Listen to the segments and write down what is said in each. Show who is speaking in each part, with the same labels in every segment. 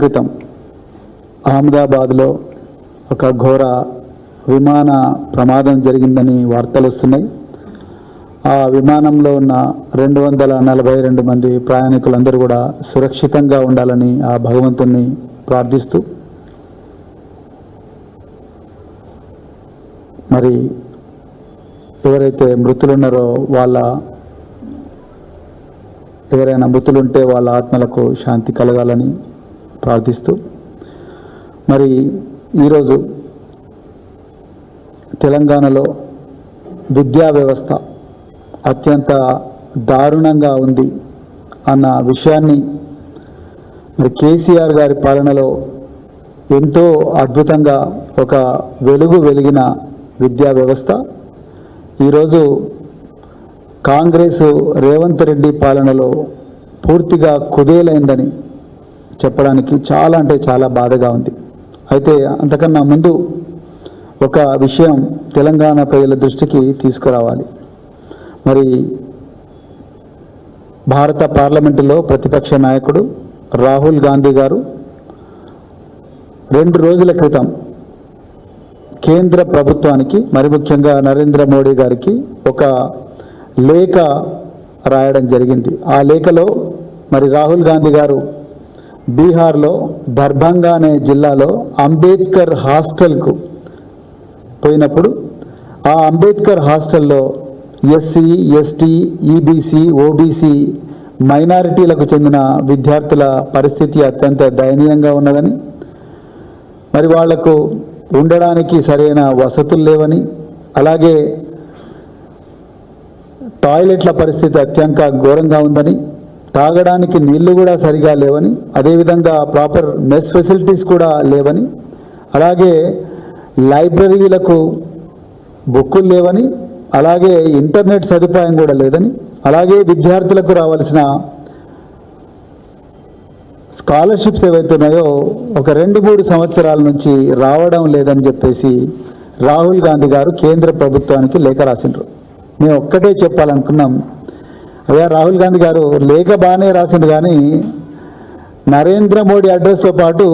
Speaker 1: క్రితం అహ్మదాబాద్లో ఒక ఘోర విమాన ప్రమాదం జరిగిందని వార్తలు వస్తున్నాయి ఆ విమానంలో ఉన్న రెండు వందల నలభై రెండు మంది ప్రయాణికులందరూ కూడా సురక్షితంగా ఉండాలని ఆ భగవంతుణ్ణి ప్రార్థిస్తూ మరి ఎవరైతే మృతులున్నారో వాళ్ళ ఎవరైనా మృతులుంటే వాళ్ళ ఆత్మలకు శాంతి కలగాలని ప్రార్థిస్తూ మరి ఈరోజు తెలంగాణలో విద్యా వ్యవస్థ అత్యంత దారుణంగా ఉంది అన్న విషయాన్ని మరి కేసీఆర్ గారి పాలనలో ఎంతో అద్భుతంగా ఒక వెలుగు వెలిగిన విద్యా వ్యవస్థ ఈరోజు కాంగ్రెస్ రేవంత్ రెడ్డి పాలనలో పూర్తిగా కుదేలైందని చెప్పడానికి చాలా అంటే చాలా బాధగా ఉంది అయితే అంతకన్నా ముందు ఒక విషయం తెలంగాణ ప్రజల దృష్టికి తీసుకురావాలి మరి భారత పార్లమెంటులో ప్రతిపక్ష నాయకుడు రాహుల్ గాంధీ గారు రెండు రోజుల క్రితం కేంద్ర ప్రభుత్వానికి మరి ముఖ్యంగా నరేంద్ర మోడీ గారికి ఒక లేఖ రాయడం జరిగింది ఆ లేఖలో మరి రాహుల్ గాంధీ గారు బీహార్లో దర్భంగా అనే జిల్లాలో అంబేద్కర్ హాస్టల్కు పోయినప్పుడు ఆ అంబేద్కర్ హాస్టల్లో ఎస్సీ ఎస్టీ ఈబీసీ ఓబీసీ మైనారిటీలకు చెందిన విద్యార్థుల పరిస్థితి అత్యంత దయనీయంగా ఉన్నదని మరి వాళ్లకు ఉండడానికి సరైన వసతులు లేవని అలాగే టాయిలెట్ల పరిస్థితి అత్యంత ఘోరంగా ఉందని తాగడానికి నీళ్లు కూడా సరిగా లేవని అదేవిధంగా ప్రాపర్ మెస్ ఫెసిలిటీస్ కూడా లేవని అలాగే లైబ్రరీలకు బుక్కులు లేవని అలాగే ఇంటర్నెట్ సదుపాయం కూడా లేదని అలాగే విద్యార్థులకు రావాల్సిన స్కాలర్షిప్స్ ఏవైతే ఉన్నాయో ఒక రెండు మూడు సంవత్సరాల నుంచి రావడం లేదని చెప్పేసి రాహుల్ గాంధీ గారు కేంద్ర ప్రభుత్వానికి లేఖ రాసిండ్రు మేము ఒక్కటే చెప్పాలనుకున్నాం అదే రాహుల్ గాంధీ గారు లేఖ బాగానే రాసింది కానీ నరేంద్ర మోడీ అడ్రస్తో పాటు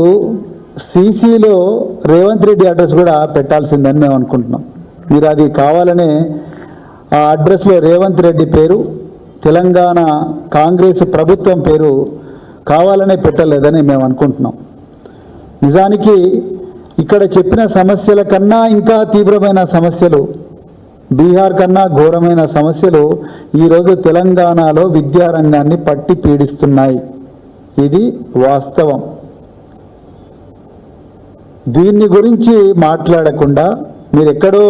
Speaker 1: సీసీలో రేవంత్ రెడ్డి అడ్రస్ కూడా పెట్టాల్సిందని మేము అనుకుంటున్నాం మీరు అది కావాలనే ఆ అడ్రస్లో రేవంత్ రెడ్డి పేరు తెలంగాణ కాంగ్రెస్ ప్రభుత్వం పేరు కావాలనే పెట్టలేదని మేము అనుకుంటున్నాం నిజానికి ఇక్కడ చెప్పిన సమస్యల కన్నా ఇంకా తీవ్రమైన సమస్యలు బీహార్ కన్నా ఘోరమైన సమస్యలు ఈరోజు తెలంగాణలో విద్యారంగాన్ని పట్టి పీడిస్తున్నాయి ఇది వాస్తవం దీన్ని గురించి మాట్లాడకుండా మీరు ఎక్కడో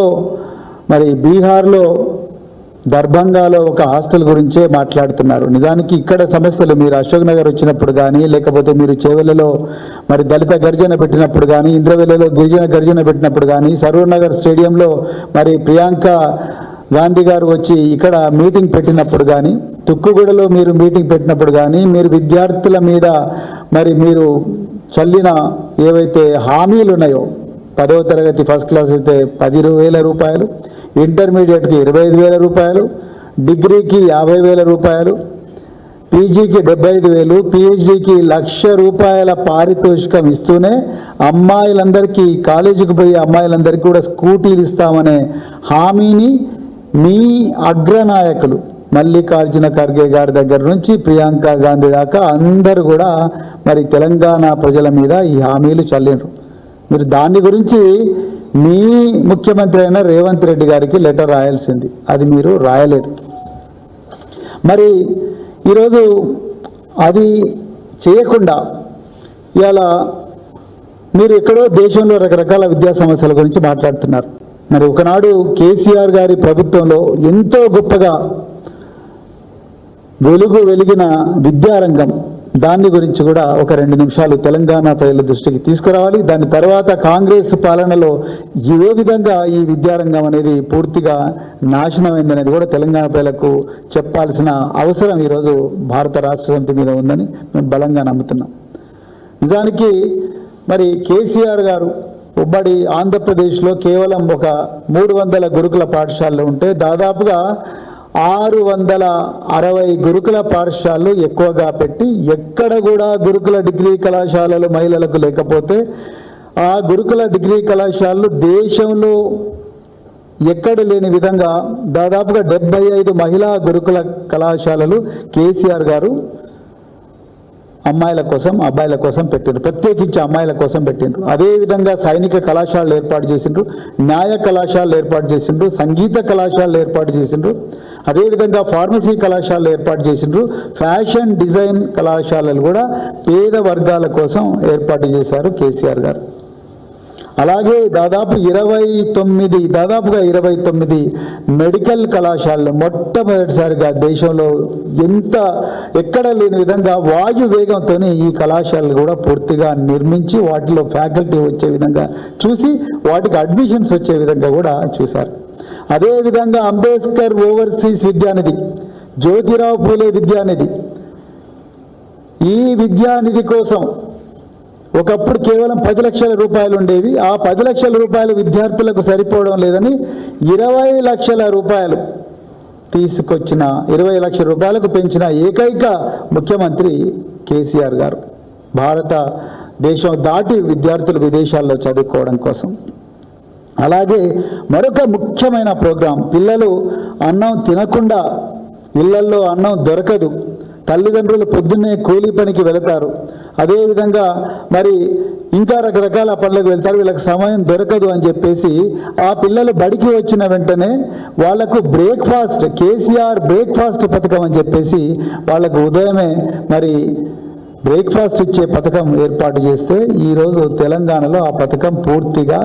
Speaker 1: మరి బీహార్లో దర్భంగాలో ఒక హాస్టల్ గురించే మాట్లాడుతున్నారు నిజానికి ఇక్కడ సమస్యలు మీరు అశోక్ నగర్ వచ్చినప్పుడు కానీ లేకపోతే మీరు చేవెళ్లలో మరి దళిత గర్జన పెట్టినప్పుడు కానీ ఇంద్రవెల్లలో గిరిజన గర్జన పెట్టినప్పుడు కానీ సరూర్ నగర్ స్టేడియంలో మరి ప్రియాంక గాంధీ గారు వచ్చి ఇక్కడ మీటింగ్ పెట్టినప్పుడు కానీ తుక్కుగూడలో మీరు మీటింగ్ పెట్టినప్పుడు కానీ మీరు విద్యార్థుల మీద మరి మీరు చల్లిన ఏవైతే హామీలు ఉన్నాయో పదవ తరగతి ఫస్ట్ క్లాస్ అయితే పది వేల రూపాయలు ఇంటర్మీడియట్కి ఇరవై ఐదు వేల రూపాయలు డిగ్రీకి యాభై వేల రూపాయలు పీజీకి డెబ్బై ఐదు వేలు పిహెచ్డికి లక్ష రూపాయల పారితోషికం ఇస్తూనే అమ్మాయిలందరికీ కాలేజీకి పోయే అమ్మాయిలందరికీ కూడా స్కూటీలు ఇస్తామనే హామీని మీ అగ్రనాయకులు మల్లికార్జున ఖర్గే గారి దగ్గర నుంచి ప్రియాంక గాంధీ దాకా అందరూ కూడా మరి తెలంగాణ ప్రజల మీద ఈ హామీలు చల్లినరు మీరు దాన్ని గురించి మీ ముఖ్యమంత్రి అయిన రేవంత్ రెడ్డి గారికి లెటర్ రాయాల్సింది అది మీరు రాయలేదు మరి ఈరోజు అది చేయకుండా ఇవాళ మీరు ఎక్కడో దేశంలో రకరకాల విద్యా సమస్యల గురించి మాట్లాడుతున్నారు మరి ఒకనాడు కేసీఆర్ గారి ప్రభుత్వంలో ఎంతో గొప్పగా వెలుగు వెలిగిన విద్యారంగం దాన్ని గురించి కూడా ఒక రెండు నిమిషాలు తెలంగాణ ప్రజల దృష్టికి తీసుకురావాలి దాని తర్వాత కాంగ్రెస్ పాలనలో ఏ విధంగా ఈ విద్యారంగం అనేది పూర్తిగా నాశనమైందనేది అనేది కూడా తెలంగాణ ప్రజలకు చెప్పాల్సిన అవసరం ఈరోజు భారత రాష్ట్ర సమితి మీద ఉందని మేము బలంగా నమ్ముతున్నాం నిజానికి మరి కేసీఆర్ గారు ఉబ్బడి ఆంధ్రప్రదేశ్లో కేవలం ఒక మూడు వందల గురుకుల పాఠశాలలో ఉంటే దాదాపుగా ఆరు వందల అరవై గురుకుల పాఠశాలలు ఎక్కువగా పెట్టి ఎక్కడ కూడా గురుకుల డిగ్రీ కళాశాలలు మహిళలకు లేకపోతే ఆ గురుకుల డిగ్రీ కళాశాలలు దేశంలో ఎక్కడ లేని విధంగా దాదాపుగా డెబ్బై ఐదు మహిళా గురుకుల కళాశాలలు కేసీఆర్ గారు అమ్మాయిల కోసం అబ్బాయిల కోసం పెట్టిండ్రు ప్రత్యేకించి అమ్మాయిల కోసం పెట్టిండ్రు అదేవిధంగా సైనిక కళాశాలలు ఏర్పాటు చేసిండ్రు న్యాయ కళాశాలలు ఏర్పాటు చేసిండ్రు సంగీత కళాశాలలు ఏర్పాటు చేసిండ్రు అదేవిధంగా ఫార్మసీ కళాశాలలు ఏర్పాటు చేసినారు ఫ్యాషన్ డిజైన్ కళాశాలలు కూడా పేద వర్గాల కోసం ఏర్పాటు చేశారు కేసీఆర్ గారు అలాగే దాదాపు ఇరవై తొమ్మిది దాదాపుగా ఇరవై తొమ్మిది మెడికల్ కళాశాలలు మొట్టమొదటిసారిగా దేశంలో ఎంత ఎక్కడ లేని విధంగా వాయు వేగంతో ఈ కళాశాలలు కూడా పూర్తిగా నిర్మించి వాటిలో ఫ్యాకల్టీ వచ్చే విధంగా చూసి వాటికి అడ్మిషన్స్ వచ్చే విధంగా కూడా చూశారు అదేవిధంగా అంబేద్కర్ ఓవర్సీస్ విద్యానిధి జ్యోతిరావు పూలే విద్యానిధి ఈ విద్యానిధి కోసం ఒకప్పుడు కేవలం పది లక్షల రూపాయలు ఉండేవి ఆ పది లక్షల రూపాయలు విద్యార్థులకు సరిపోవడం లేదని ఇరవై లక్షల రూపాయలు తీసుకొచ్చిన ఇరవై లక్షల రూపాయలకు పెంచిన ఏకైక ముఖ్యమంత్రి కేసీఆర్ గారు భారత దేశం దాటి విద్యార్థులు విదేశాల్లో చదువుకోవడం కోసం అలాగే మరొక ముఖ్యమైన ప్రోగ్రాం పిల్లలు అన్నం తినకుండా ఇళ్లల్లో అన్నం దొరకదు తల్లిదండ్రులు పొద్దున్నే కూలీ పనికి వెళతారు అదేవిధంగా మరి ఇంకా రకరకాల పనులకు వెళ్తారు వీళ్ళకి సమయం దొరకదు అని చెప్పేసి ఆ పిల్లలు బడికి వచ్చిన వెంటనే వాళ్లకు బ్రేక్ఫాస్ట్ కేసీఆర్ బ్రేక్ఫాస్ట్ పథకం అని చెప్పేసి వాళ్ళకు ఉదయమే మరి బ్రేక్ఫాస్ట్ ఇచ్చే పథకం ఏర్పాటు చేస్తే ఈరోజు తెలంగాణలో ఆ పథకం పూర్తిగా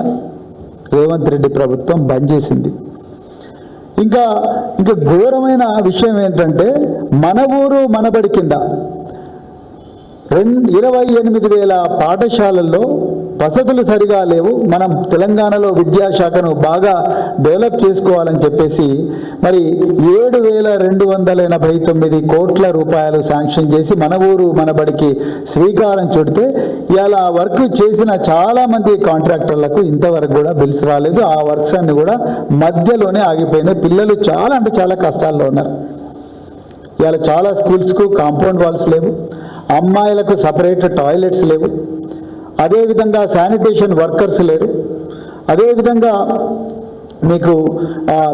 Speaker 1: రేవంత్ రెడ్డి ప్రభుత్వం బంద్ చేసింది ఇంకా ఇంకా ఘోరమైన విషయం ఏంటంటే మన ఊరు మనబడి కింద రెండు ఇరవై ఎనిమిది వేల పాఠశాలల్లో వసతులు సరిగా లేవు మనం తెలంగాణలో విద్యాశాఖను బాగా డెవలప్ చేసుకోవాలని చెప్పేసి మరి ఏడు వేల రెండు వందల ఎనభై తొమ్మిది కోట్ల రూపాయలు శాంక్షన్ చేసి మన ఊరు మన బడికి శ్రీకారం చుడితే ఇలా వర్క్ చేసిన చాలామంది కాంట్రాక్టర్లకు ఇంతవరకు కూడా బిల్స్ రాలేదు ఆ వర్క్స్ అన్ని కూడా మధ్యలోనే ఆగిపోయినాయి పిల్లలు చాలా అంటే చాలా కష్టాల్లో ఉన్నారు ఇవాళ చాలా స్కూల్స్కు కాంపౌండ్ వాల్స్ లేవు అమ్మాయిలకు సపరేట్ టాయిలెట్స్ లేవు అదేవిధంగా శానిటేషన్ వర్కర్స్ లేరు అదేవిధంగా మీకు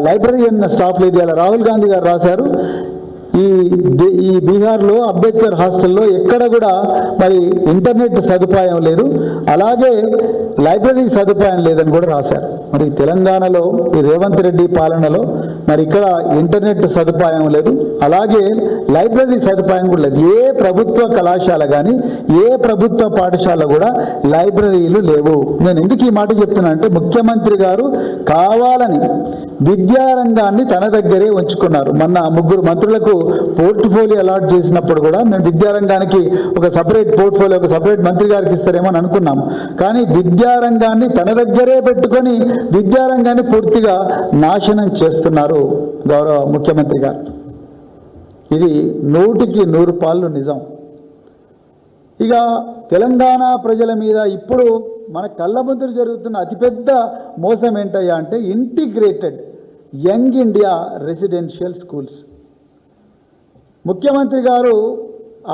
Speaker 1: లైబ్రరీ అన్న స్టాఫ్ లేదు ఇలా రాహుల్ గాంధీ గారు రాశారు ఈ ఈ బీహార్లో అంబేద్కర్ హాస్టల్లో ఎక్కడ కూడా మరి ఇంటర్నెట్ సదుపాయం లేదు అలాగే లైబ్రరీ సదుపాయం లేదని కూడా రాశారు మరి తెలంగాణలో ఈ రేవంత్ రెడ్డి పాలనలో మరి ఇక్కడ ఇంటర్నెట్ సదుపాయం లేదు అలాగే లైబ్రరీ సదుపాయం కూడా లేదు ఏ ప్రభుత్వ కళాశాల కానీ ఏ ప్రభుత్వ పాఠశాల కూడా లైబ్రరీలు లేవు నేను ఎందుకు ఈ మాట చెప్తున్నా అంటే ముఖ్యమంత్రి గారు కావాలని విద్యారంగాన్ని తన దగ్గరే ఉంచుకున్నారు మొన్న ముగ్గురు మంత్రులకు పోర్ట్ఫోలియో అలాట్ చేసినప్పుడు కూడా మేము విద్యారంగానికి ఒక సపరేట్ పోర్ట్ఫోలియో ఒక సపరేట్ మంత్రి గారికి ఇస్తారేమో అని అనుకున్నాము కానీ విద్యారంగాన్ని తన దగ్గరే పెట్టుకొని విద్యారంగాన్ని పూర్తిగా నాశనం చేస్తున్నారు గౌరవ ముఖ్యమంత్రి గారు ఇది నూటికి నూరు పాళ్ళు నిజం ఇక తెలంగాణ ప్రజల మీద ఇప్పుడు మన ముందు జరుగుతున్న అతిపెద్ద మోసం ఏంటయ్యా అంటే integrated young India residential schools ముఖ్యమంత్రి గారు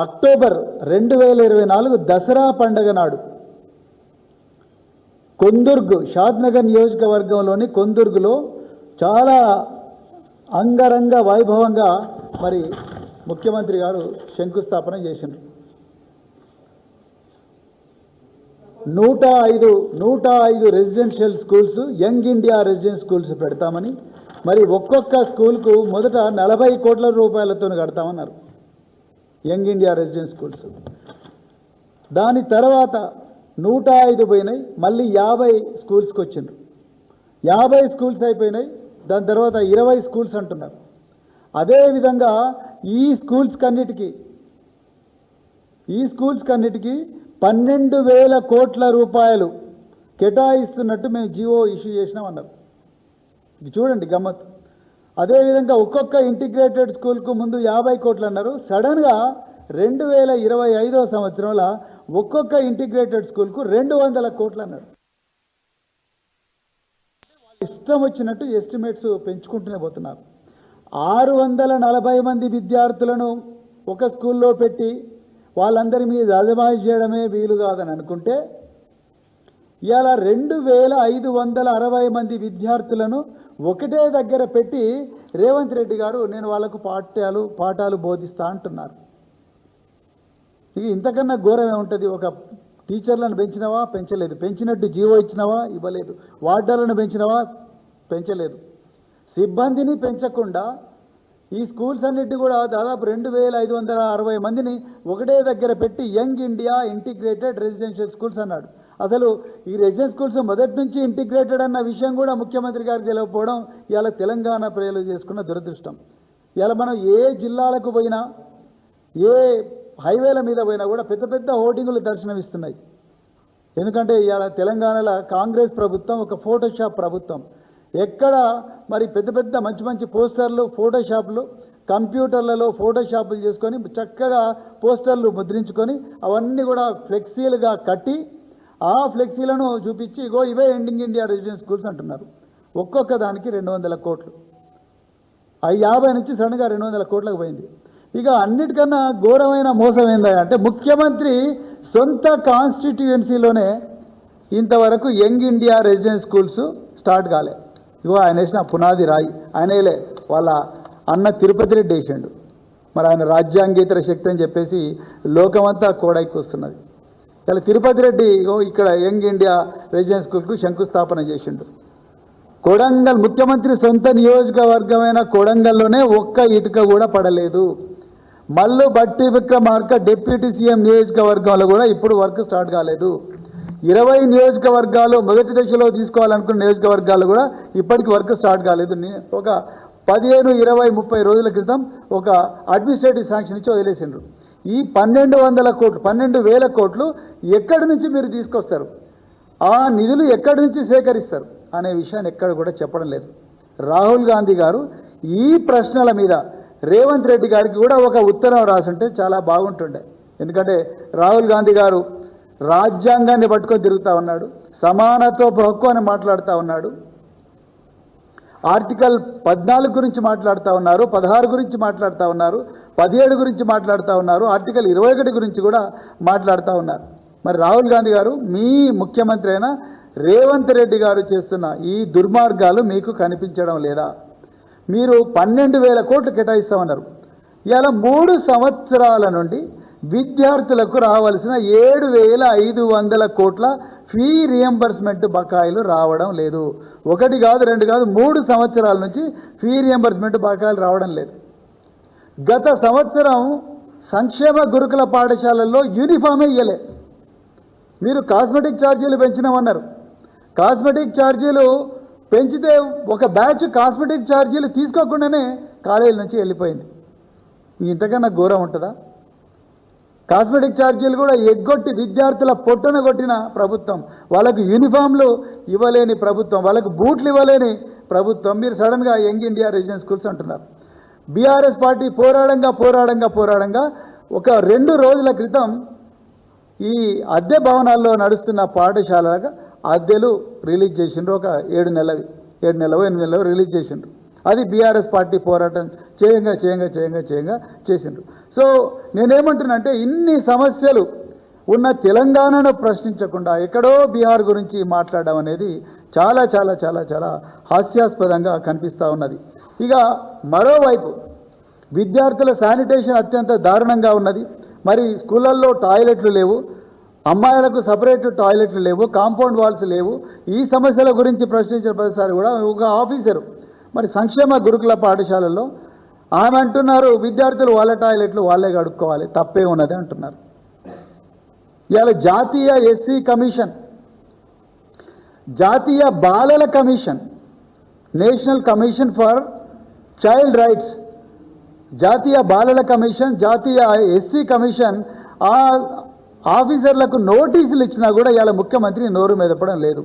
Speaker 1: అక్టోబర్ రెండు వేల ఇరవై నాలుగు దసరా పండగ నాడు కొందుర్గ్ షాద్నగర్ నియోజకవర్గంలోని కొందుర్గులో చాలా అంగరంగ వైభవంగా మరి ముఖ్యమంత్రి గారు శంకుస్థాపన చేసిండ్రు నూట ఐదు నూట ఐదు residential schools young India residence schools పెడతామని మరి ఒక్కొక్క స్కూల్కు మొదట నలభై కోట్ల రూపాయలతో కడతామన్నారు యంగ్ ఇండియా రెసిడెన్స్ స్కూల్స్ దాని తర్వాత నూట ఐదు పోయినాయి మళ్ళీ యాభై స్కూల్స్కి వచ్చిండ్రు యాభై స్కూల్స్ అయిపోయినాయి దాని తర్వాత ఇరవై స్కూల్స్ అంటున్నారు అదేవిధంగా ఈ స్కూల్స్ కన్నిటికీ ఈ స్కూల్స్ కన్నిటికీ పన్నెండు వేల కోట్ల రూపాయలు కేటాయిస్తున్నట్టు మేము జియో ఇష్యూ చేసినాం అన్నారు ఇది చూడండి గమ్మత్ అదేవిధంగా ఒక్కొక్క ఇంటిగ్రేటెడ్ స్కూల్కు ముందు యాభై కోట్లు అన్నారు సడన్గా రెండు వేల ఇరవై ఐదో సంవత్సరంలో ఒక్కొక్క ఇంటిగ్రేటెడ్ స్కూల్కు రెండు వందల కోట్లు అన్నారు ఇష్టం వచ్చినట్టు ఎస్టిమేట్స్ పెంచుకుంటూనే పోతున్నారు ఆరు వందల నలభై మంది విద్యార్థులను ఒక స్కూల్లో పెట్టి వాళ్ళందరి మీద అజమాయి చేయడమే వీలు కాదని అనుకుంటే ఇవాళ రెండు వేల ఐదు వందల అరవై మంది విద్యార్థులను ఒకటే దగ్గర పెట్టి రేవంత్ రెడ్డి గారు నేను వాళ్ళకు పాఠ్యాలు పాఠాలు బోధిస్తా అంటున్నారు ఇక ఇంతకన్నా ఘోరం ఏముంటుంది ఒక టీచర్లను పెంచినవా పెంచలేదు పెంచినట్టు జీవో ఇచ్చినవా ఇవ్వలేదు వార్డర్లను పెంచినవా పెంచలేదు సిబ్బందిని పెంచకుండా ఈ స్కూల్స్ అన్నిటి కూడా దాదాపు రెండు వేల ఐదు వందల అరవై మందిని ఒకటే దగ్గర పెట్టి young India integrated residential schools అన్నాడు అసలు ఈ రెసిడెన్స్ స్కూల్స్ మొదటి నుంచి ఇంటిగ్రేటెడ్ అన్న విషయం కూడా ముఖ్యమంత్రి గారికి తెలియకపోవడం ఇవాళ తెలంగాణ ప్రజలు చేసుకున్న దురదృష్టం ఇవాళ మనం ఏ జిల్లాలకు పోయినా ఏ హైవేల మీద పోయినా కూడా పెద్ద పెద్ద హోర్డింగులు దర్శనమిస్తున్నాయి ఎందుకంటే ఇవాళ తెలంగాణలో కాంగ్రెస్ ప్రభుత్వం ఒక ఫోటోషాప్ ప్రభుత్వం ఎక్కడ మరి పెద్ద పెద్ద మంచి మంచి పోస్టర్లు ఫోటోషాప్లు కంప్యూటర్లలో ఫోటోషాపులు చేసుకొని చక్కగా పోస్టర్లు ముద్రించుకొని అవన్నీ కూడా ఫ్లెక్సీలుగా కట్టి ఆ ఫ్లెక్సీలను చూపించి ఇగో ఇవే ఎండింగ్ ఇండియా రెసిడెన్స్ స్కూల్స్ అంటున్నారు ఒక్కొక్క దానికి రెండు వందల కోట్లు అవి యాభై నుంచి సడన్గా రెండు వందల కోట్లకు పోయింది ఇక అన్నిటికన్నా ఘోరమైన మోసం ఏందా అంటే ముఖ్యమంత్రి సొంత కాన్స్టిట్యుయెన్సీలోనే ఇంతవరకు young India residence schools start కాలేదు ఇగో ఆయన వేసిన పునాది రాయి ఆయనలే వాళ్ళ అన్న తిరుపతి రెడ్డి వేసిండు మరి ఆయన రాజ్యాంగేతర శక్తి అని చెప్పేసి లోకమంతా కోడైకొస్తున్నది ఇలా తిరుపతి రెడ్డి ఇగో ఇక్కడ యంగ్ ఇండియా రెసిడెన్స్ స్కూల్కు శంకుస్థాపన చేసిండు కొడంగల్ ముఖ్యమంత్రి సొంత నియోజకవర్గమైన కొడంగల్లోనే ఒక్క ఇటుక కూడా పడలేదు మల్లు బట్టి విక్రమార్క డిప్యూటీ సీఎం నియోజకవర్గంలో కూడా ఇప్పుడు వర్క్ స్టార్ట్ కాలేదు ఇరవై నియోజకవర్గాలు మొదటి దశలో తీసుకోవాలనుకున్న నియోజకవర్గాలు కూడా ఇప్పటికి వర్క్ స్టార్ట్ కాలేదు ఒక పదిహేను ఇరవై ముప్పై రోజుల క్రితం ఒక అడ్మినిస్ట్రేటివ్ శాంక్షన్ ఇచ్చి వదిలేసిండ్రు ఈ పన్నెండు వందల కోట్లు పన్నెండు వేల కోట్లు ఎక్కడి నుంచి మీరు తీసుకొస్తారు ఆ నిధులు ఎక్కడి నుంచి సేకరిస్తారు అనే విషయాన్ని ఎక్కడ కూడా చెప్పడం లేదు రాహుల్ గాంధీ గారు ఈ ప్రశ్నల మీద రేవంత్ రెడ్డి గారికి కూడా ఒక ఉత్తరం రాసుంటే చాలా బాగుంటుండే ఎందుకంటే రాహుల్ గాంధీ గారు రాజ్యాంగాన్ని పట్టుకొని తిరుగుతూ ఉన్నాడు సమానత్వ హక్కు అని మాట్లాడుతూ ఉన్నాడు ఆర్టికల్ పద్నాలుగు గురించి మాట్లాడుతూ ఉన్నారు పదహారు గురించి మాట్లాడుతూ ఉన్నారు పదిహేడు గురించి మాట్లాడుతూ ఉన్నారు ఆర్టికల్ ఇరవై ఒకటి గురించి కూడా మాట్లాడుతూ ఉన్నారు మరి రాహుల్ గాంధీ గారు మీ ముఖ్యమంత్రి అయిన రేవంత్ రెడ్డి గారు చేస్తున్న ఈ దుర్మార్గాలు మీకు కనిపించడం లేదా మీరు పన్నెండు వేల కోట్లు కేటాయిస్తామన్నారు ఇలా మూడు సంవత్సరాల నుండి విద్యార్థులకు రావాల్సిన ఏడు వేల ఐదు వందల కోట్ల ఫీ రియంబర్స్మెంట్ బకాయిలు రావడం లేదు ఒకటి కాదు రెండు కాదు మూడు సంవత్సరాల నుంచి ఫీ రియంబర్స్మెంట్ బకాయిలు రావడం లేదు గత సంవత్సరం సంక్షేమ గురుకుల పాఠశాలల్లో యూనిఫామే ఇయ్యలే మీరు కాస్మెటిక్ ఛార్జీలు పెంచినామన్నారు కాస్మెటిక్ ఛార్జీలు పెంచితే ఒక బ్యాచ్ కాస్మెటిక్ ఛార్జీలు తీసుకోకుండానే కాలేజీల నుంచి వెళ్ళిపోయింది ఇంతకన్నా ఘోరం ఉంటుందా కాస్మెటిక్ ఛార్జీలు కూడా ఎగ్గొట్టి విద్యార్థుల పొట్టన కొట్టిన ప్రభుత్వం వాళ్ళకు యూనిఫామ్లు ఇవ్వలేని ప్రభుత్వం వాళ్ళకు బూట్లు ఇవ్వలేని ప్రభుత్వం మీరు సడన్గా యంగ్ ఇండియా రీజనల్ స్కూల్స్ అంటున్నారు బీఆర్ఎస్ పార్టీ పోరాడంగా పోరాడంగా పోరాడంగా ఒక రెండు రోజుల క్రితం ఈ అద్దె భవనాల్లో నడుస్తున్న పాఠశాలగా అద్దెలు రిలీజ్ చేసిండ్రు ఒక ఏడు నెలవి ఏడు నెలవో ఎనిమిది నెలవో రిలీజ్ చేసిండ్రు అది బీఆర్ఎస్ పార్టీ పోరాటం చేయంగా చేయంగా చేయంగా చేయంగా చేసిండ్రు సో నేనేమంటున్నానంటే ఇన్ని సమస్యలు ఉన్న తెలంగాణను ప్రశ్నించకుండా ఎక్కడో బీహార్ గురించి మాట్లాడడం అనేది చాలా చాలా చాలా చాలా హాస్యాస్పదంగా కనిపిస్తూ ఉన్నది ఇక మరోవైపు విద్యార్థుల శానిటేషన్ అత్యంత దారుణంగా ఉన్నది మరి స్కూళ్ళల్లో టాయిలెట్లు లేవు అమ్మాయిలకు సపరేట్ టాయిలెట్లు లేవు కాంపౌండ్ వాల్స్ లేవు ఈ సమస్యల గురించి ప్రశ్నించిన ప్రతిసారి కూడా ఒక ఆఫీసరు మరి సంక్షేమ గురుకుల పాఠశాలల్లో ఆమె అంటున్నారు విద్యార్థులు వాళ్ళ టాయిలెట్లు వాళ్ళే కడుక్కోవాలి తప్పే ఉన్నది అంటున్నారు ఇవాళ జాతీయ ఎస్సీ కమిషన్ జాతీయ బాలల commission national commission for child rights జాతీయ బాలల కమిషన్ జాతీయ ఎస్సీ కమిషన్ ఆ ఆఫీసర్లకు నోటీసులు ఇచ్చినా కూడా ఇవాళ ముఖ్యమంత్రి నోరు మెదపడం లేదు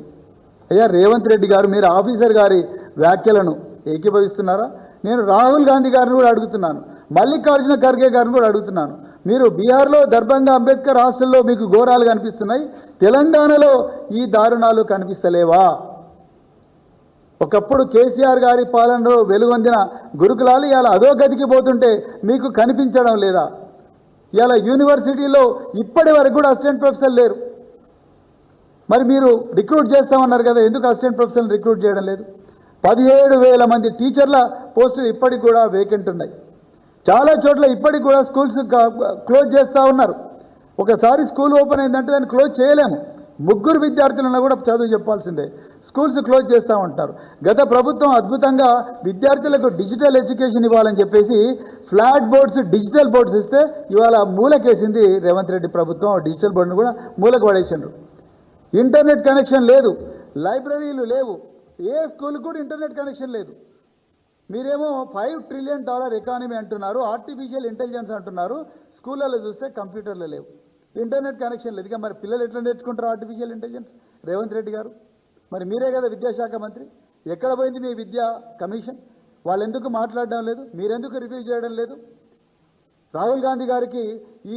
Speaker 1: అయ్యా రేవంత్ రెడ్డి గారు మీరు ఆఫీసర్ గారి వ్యాఖ్యలను ఏకీభవిస్తున్నారా నేను రాహుల్ గాంధీ గారిని కూడా అడుగుతున్నాను మల్లికార్జున ఖర్గే గారిని కూడా అడుగుతున్నాను మీరు బీహార్లో దర్భంగా అంబేద్కర్ హాస్టల్లో మీకు ఘోరాలు కనిపిస్తున్నాయి తెలంగాణలో ఈ దారుణాలు కనిపిస్తలేవా ఒకప్పుడు కేసీఆర్ గారి పాలనలో వెలుగొందిన గురుకులాలు ఇలా అదో గదికి పోతుంటే మీకు కనిపించడం లేదా ఇవాళ యూనివర్సిటీలో ఇప్పటి వరకు కూడా అసిస్టెంట్ ప్రొఫెసర్ లేరు మరి మీరు రిక్రూట్ చేస్తామన్నారు కదా ఎందుకు అసిస్టెంట్ ప్రొఫెసర్ని రిక్రూట్ చేయడం లేదు పదిహేడు వేల మంది టీచర్ల పోస్టులు ఇప్పటికి కూడా వేకెంట్ ఉన్నాయి చాలా చోట్ల ఇప్పటికి కూడా స్కూల్స్ క్లోజ్ చేస్తూ ఉన్నారు ఒకసారి స్కూల్ ఓపెన్ అయిందంటే దాన్ని క్లోజ్ చేయలేము ముగ్గురు విద్యార్థులను కూడా చదువు చెప్పాల్సిందే స్కూల్స్ క్లోజ్ చేస్తూ ఉంటారు గత ప్రభుత్వం అద్భుతంగా విద్యార్థులకు డిజిటల్ ఎడ్యుకేషన్ ఇవ్వాలని చెప్పేసి ఫ్లాట్ బోర్డ్స్ డిజిటల్ బోర్డ్స్ ఇస్తే ఇవాళ మూలకేసింది రేవంత్ రెడ్డి ప్రభుత్వం డిజిటల్ బోర్డును కూడా మూలక పడేసిండ్రు ఇంటర్నెట్ కనెక్షన్ లేదు లైబ్రరీలు లేవు ఏ స్కూల్కి కూడా ఇంటర్నెట్ కనెక్షన్ లేదు మీరేమో ఫైవ్ ట్రిలియన్ డాలర్ ఎకానమీ అంటున్నారు ఆర్టిఫిషియల్ ఇంటెలిజెన్స్ అంటున్నారు స్కూళ్ళలో చూస్తే కంప్యూటర్లు లేవు ఇంటర్నెట్ కనెక్షన్ లేదు ఇక మరి పిల్లలు ఎట్లా నేర్చుకుంటారు ఆర్టిఫిషియల్ ఇంటెలిజెన్స్ రేవంత్ రెడ్డి గారు మరి మీరే కదా విద్యాశాఖ మంత్రి ఎక్కడ పోయింది మీ విద్యా కమిషన్ వాళ్ళు ఎందుకు మాట్లాడడం లేదు మీరెందుకు రిఫ్యూజ్ చేయడం లేదు రాహుల్ గాంధీ గారికి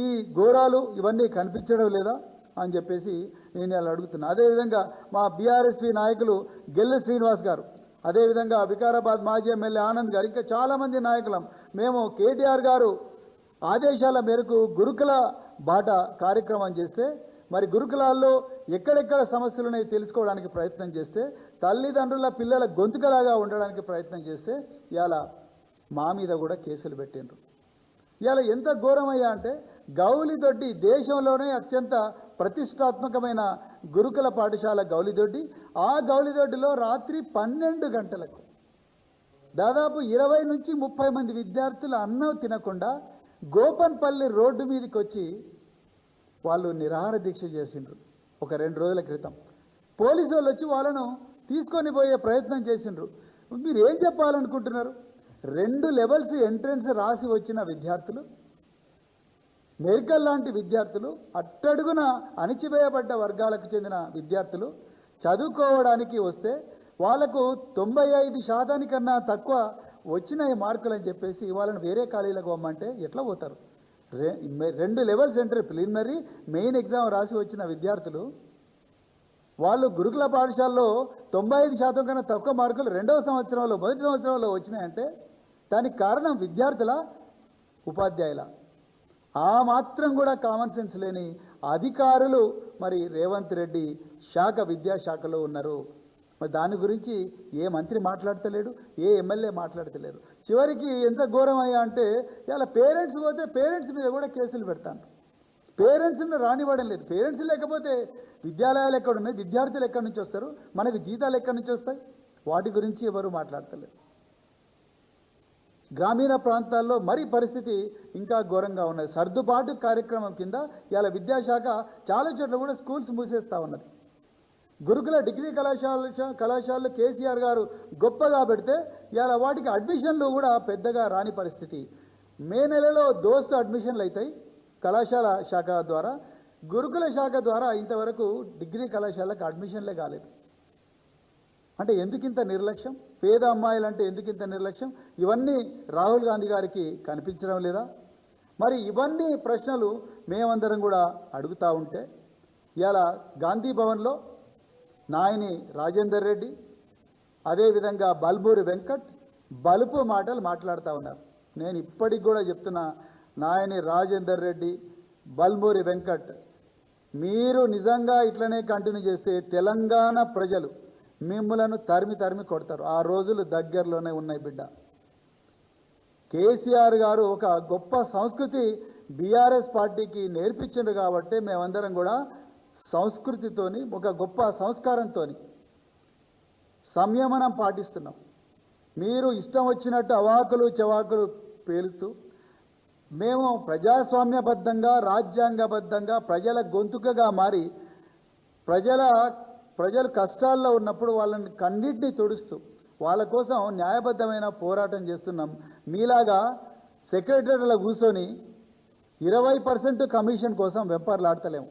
Speaker 1: ఈ ఘోరాలు ఇవన్నీ కనిపించడం లేదా అని చెప్పేసి నేను ఇలా అడుగుతున్నా అదేవిధంగా మా బీఆర్ఎస్వి నాయకులు గెల్లు శ్రీనివాస్ గారు అదేవిధంగా వికారాబాద్ మాజీ ఎమ్మెల్యే ఆనంద్ గారు ఇంకా చాలామంది నాయకులం మేము కేటీఆర్ గారు ఆదేశాల మేరకు గురుకుల బాట కార్యక్రమం చేస్తే మరి గురుకులాల్లో ఎక్కడెక్కడ సమస్యలు ఉన్నాయి తెలుసుకోవడానికి ప్రయత్నం చేస్తే తల్లిదండ్రుల పిల్లల గొంతుకలాగా ఉండడానికి ప్రయత్నం చేస్తే ఇలా మా మీద కూడా కేసులు పెట్టిండ్రు ఇలా ఎంత ఘోరమయ్యా అంటే గౌలి దొడ్డి దేశంలోనే అత్యంత ప్రతిష్టాత్మకమైన గురుకుల పాఠశాల గౌలిదొడ్డి ఆ గౌలిదొడ్డిలో రాత్రి పన్నెండు గంటలకు దాదాపు ఇరవై నుంచి ముప్పై మంది విద్యార్థులు అన్నం తినకుండా గోపన్పల్లి రోడ్డు మీదకి వచ్చి వాళ్ళు నిరాహార దీక్ష చేసిండ్రు ఒక రెండు రోజుల క్రితం పోలీసు వాళ్ళు వచ్చి వాళ్ళను తీసుకొని పోయే ప్రయత్నం చేసిండ్రు మీరు ఏం చెప్పాలనుకుంటున్నారు రెండు లెవెల్స్ ఎంట్రన్స్ రాసి వచ్చిన విద్యార్థులు మేర్కల్ లాంటి విద్యార్థులు అట్టడుగున అణిచివేయబడ్డ వర్గాలకు చెందిన విద్యార్థులు చదువుకోవడానికి వస్తే వాళ్లకు తొంభై ఐదు శాతానికన్నా తక్కువ వచ్చినాయి మార్కులు అని చెప్పేసి వాళ్ళని వేరే కాలేజీలకు పోమంటే ఎట్లా పోతారు రెండు levels center preliminary main exam రాసి వచ్చిన విద్యార్థులు వాళ్ళు గురుకుల పాఠశాలలో తొంభై ఐదు శాతం కన్నా తక్కువ మార్కులు రెండవ సంవత్సరంలో మొదటి సంవత్సరంలో వచ్చినాయంటే దానికి కారణం విద్యార్థుల ఉపాధ్యాయుల ఆ మాత్రం కూడా కామన్ సెన్స్ లేని అధికారులు మరి రేవంత్ రెడ్డి శాఖ విద్యాశాఖలో ఉన్నారు మరి దాని గురించి ఏ మంత్రి మాట్లాడతలేడు ఏ ఎమ్మెల్యే మాట్లాడతలేరు చివరికి ఎంత అయ్యా అంటే ఇలా పేరెంట్స్ పోతే పేరెంట్స్ మీద కూడా కేసులు పెడతాను పేరెంట్స్ని రానివ్వడం లేదు పేరెంట్స్ లేకపోతే విద్యాలయాలు ఎక్కడ ఉన్నాయి విద్యార్థులు ఎక్కడి నుంచి వస్తారు మనకు జీతాలు ఎక్కడి నుంచి వస్తాయి వాటి గురించి ఎవరు మాట్లాడతలేరు గ్రామీణ ప్రాంతాల్లో మరి పరిస్థితి ఇంకా ఘోరంగా ఉన్నది సర్దుబాటు కార్యక్రమం కింద ఇవాళ విద్యాశాఖ చాలా చోట్ల కూడా స్కూల్స్ మూసేస్తూ ఉన్నది గురుకుల డిగ్రీ కళాశాల కళాశాలలు కేసీఆర్ గారు గొప్పగా పెడితే ఇవాళ వాటికి అడ్మిషన్లు కూడా పెద్దగా రాని పరిస్థితి మే నెలలో దోస్తు అడ్మిషన్లు అవుతాయి కళాశాల శాఖ ద్వారా గురుకుల శాఖ ద్వారా ఇంతవరకు డిగ్రీ కళాశాలకు అడ్మిషన్లే కాలేదు అంటే ఎందుకింత నిర్లక్ష్యం పేద అమ్మాయిలు అంటే ఎందుకింత నిర్లక్ష్యం ఇవన్నీ రాహుల్ గాంధీ గారికి కనిపించడం లేదా మరి ఇవన్నీ ప్రశ్నలు మేమందరం కూడా అడుగుతూ ఉంటే ఇలా గాంధీ భవన్లో నాయని రాజేందర్ రెడ్డి అదేవిధంగా బల్బూరి వెంకట్ బలుపు మాటలు మాట్లాడుతూ ఉన్నారు నేను ఇప్పటికి కూడా చెప్తున్నా నాయని రాజేందర్ రెడ్డి బల్మూరి వెంకట్ మీరు నిజంగా ఇట్లనే కంటిన్యూ చేస్తే తెలంగాణ ప్రజలు మిమ్మలను తరిమి తరిమి కొడతారు ఆ రోజులు దగ్గరలోనే ఉన్నాయి బిడ్డ కేసీఆర్ గారు ఒక గొప్ప సంస్కృతి బీఆర్ఎస్ పార్టీకి నేర్పించారు కాబట్టి మేమందరం కూడా సంస్కృతితోని ఒక గొప్ప సంస్కారంతో సంయమనం పాటిస్తున్నాం మీరు ఇష్టం వచ్చినట్టు అవాకులు చవాకులు పేలుతూ మేము ప్రజాస్వామ్యబద్ధంగా రాజ్యాంగబద్ధంగా ప్రజల గొంతుకగా మారి ప్రజల ప్రజలు కష్టాల్లో ఉన్నప్పుడు వాళ్ళని కన్నిటిని తుడుస్తూ వాళ్ళ కోసం న్యాయబద్ధమైన పోరాటం చేస్తున్నాం మీలాగా సెక్రటరీల కూర్చొని ఇరవై పర్సెంట్ కమిషన్ కోసం వెంపర్లాడతలేము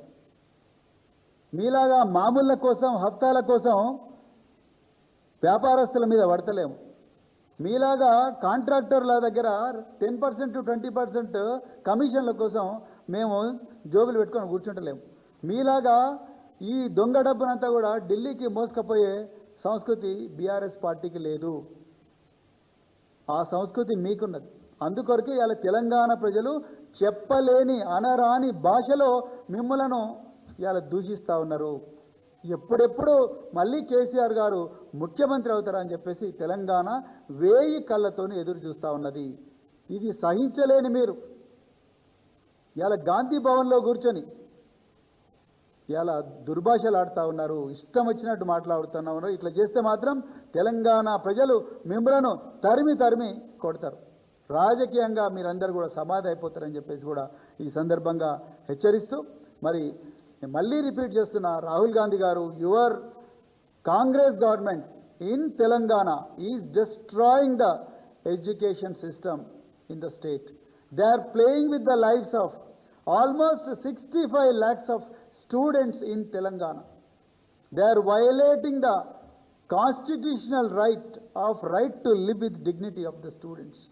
Speaker 1: మీలాగా మామూళ్ళ కోసం హప్తాల కోసం వ్యాపారస్తుల మీద పడతలేము మీలాగా కాంట్రాక్టర్ల దగ్గర టెన్ పర్సెంట్ ట్వంటీ పర్సెంట్ కమిషన్ల కోసం మేము జోబులు పెట్టుకొని కూర్చుంటలేము మీలాగా ఈ దొంగ డబ్బునంతా కూడా ఢిల్లీకి మోసుకపోయే సంస్కృతి బీఆర్ఎస్ పార్టీకి లేదు ఆ సంస్కృతి మీకున్నది అందుకొరకే ఇలా తెలంగాణ ప్రజలు చెప్పలేని అనరాని భాషలో మిమ్మలను ఇలా దూషిస్తూ ఉన్నారు ఎప్పుడెప్పుడు మళ్ళీ కేసీఆర్ గారు ముఖ్యమంత్రి అవుతారని చెప్పేసి తెలంగాణ వేయి కళ్ళతోనే ఎదురు చూస్తూ ఉన్నది ఇది సహించలేని మీరు ఇలా గాంధీ భవన్లో కూర్చొని ఇలా దుర్భాషలు ఆడుతూ ఉన్నారు ఇష్టం వచ్చినట్టు ఉన్నారు ఇట్లా చేస్తే మాత్రం తెలంగాణ ప్రజలు మిమ్మలను తరిమి తరిమి కొడతారు రాజకీయంగా మీరందరూ కూడా సమాధి అయిపోతారని చెప్పేసి కూడా ఈ సందర్భంగా హెచ్చరిస్తూ మరి మళ్ళీ రిపీట్ చేస్తున్న రాహుల్ గాంధీ గారు your Congress government in Telangana is destroying the education system in the state they are playing with the lives of Almost 65 lakhs of students in Telangana. They are violating the constitutional right to live with dignity of the students.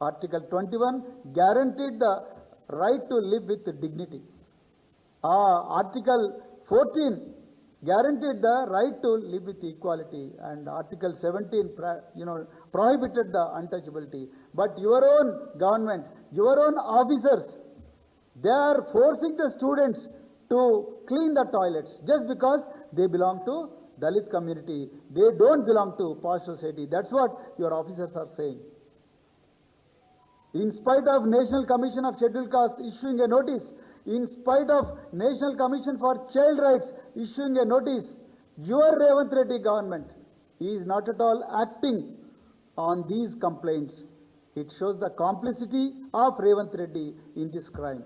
Speaker 1: Article 21 guaranteed the right to live with dignity. Article 14 guaranteed the right to live with equality, and Article 17 prohibited the untouchability. But your own government, your own officers they are forcing the students to clean the toilets just because they belong to Dalit community. They don't belong to posh society. That's what your officers are saying. In spite of National Commission of Scheduled Castes issuing a notice, in spite of National Commission for Child Rights issuing a notice, your Revanth Reddy government is not at all acting on these complaints. It shows the complicity of Revanth Reddy in this crime.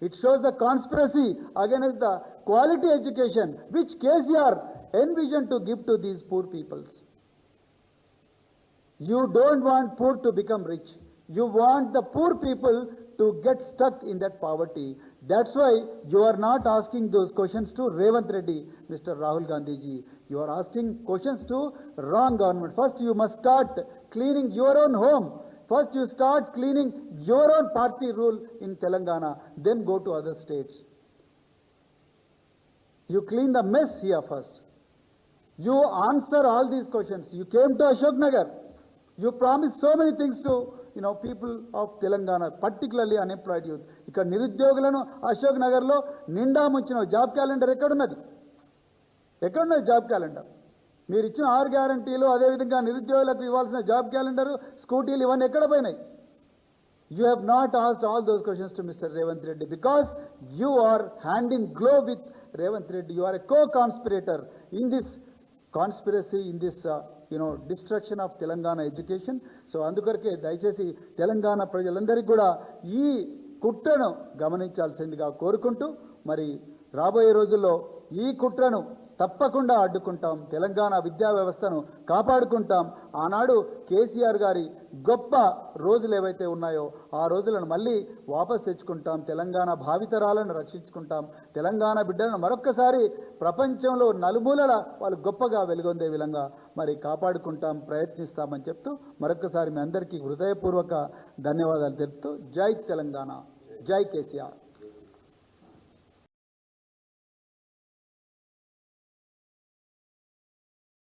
Speaker 1: It shows the conspiracy against the quality education which KCR envisioned to give to these poor peoples. You don't want poor to become rich. You want the poor people to get stuck in that poverty. That's why you are not asking those questions to Revanth Reddy, Mr. Rahul Gandhiji. You are asking questions to wrong government. First, you must start cleaning your own home First, you start cleaning your own party rule in Telangana, then go to other states. You clean the mess here first. You answer all these questions. You came to Ashoknagar. You promised so many things to you know people of Telangana particularly unemployed youth ఇక్కడ నిరుద్యోగులను అశోక్ నగర్లో నిండా ముంచిన job calendar ఎక్కడున్నది ఎక్కడున్నది job calendar మీరు ఇచ్చిన ఆరు గ్యారంటీలు అదేవిధంగా నిరుద్యోగులకు ఇవ్వాల్సిన జాబ్ క్యాలెండరు స్కూటీలు ఇవన్నీ ఎక్కడ పోయినాయి you have not asked all those questions to mister Revanth Reddy because you are handing glove with Revanth Reddy you are a co conspirator in this conspiracy in this you know destruction of Telangana education so అందుకొరకే దయచేసి తెలంగాణ ప్రజలందరికీ కూడా ఈ కుట్రను గమనించాల్సిందిగా కోరుకుంటూ మరి రాబోయే రోజుల్లో ఈ కుట్రను తప్పకుండా అడ్డుకుంటాం తెలంగాణ విద్యా వ్యవస్థను కాపాడుకుంటాం ఆనాడు కేసీఆర్ గారి గొప్ప రోజులు ఏవైతే ఉన్నాయో ఆ రోజులను మళ్ళీ వాపస్ తెచ్చుకుంటాం తెలంగాణ భావితరాలను రక్షించుకుంటాం తెలంగాణ బిడ్డలను మరొక్కసారి ప్రపంచంలో నలుమూలల వాళ్ళు గొప్పగా వెలుగొందే విధంగా మరి కాపాడుకుంటాం ప్రయత్నిస్తామని చెప్తూ మరొక్కసారి మీ అందరికీ హృదయపూర్వక ధన్యవాదాలు తెలుపుతూ జై తెలంగాణ జై కేసీఆర్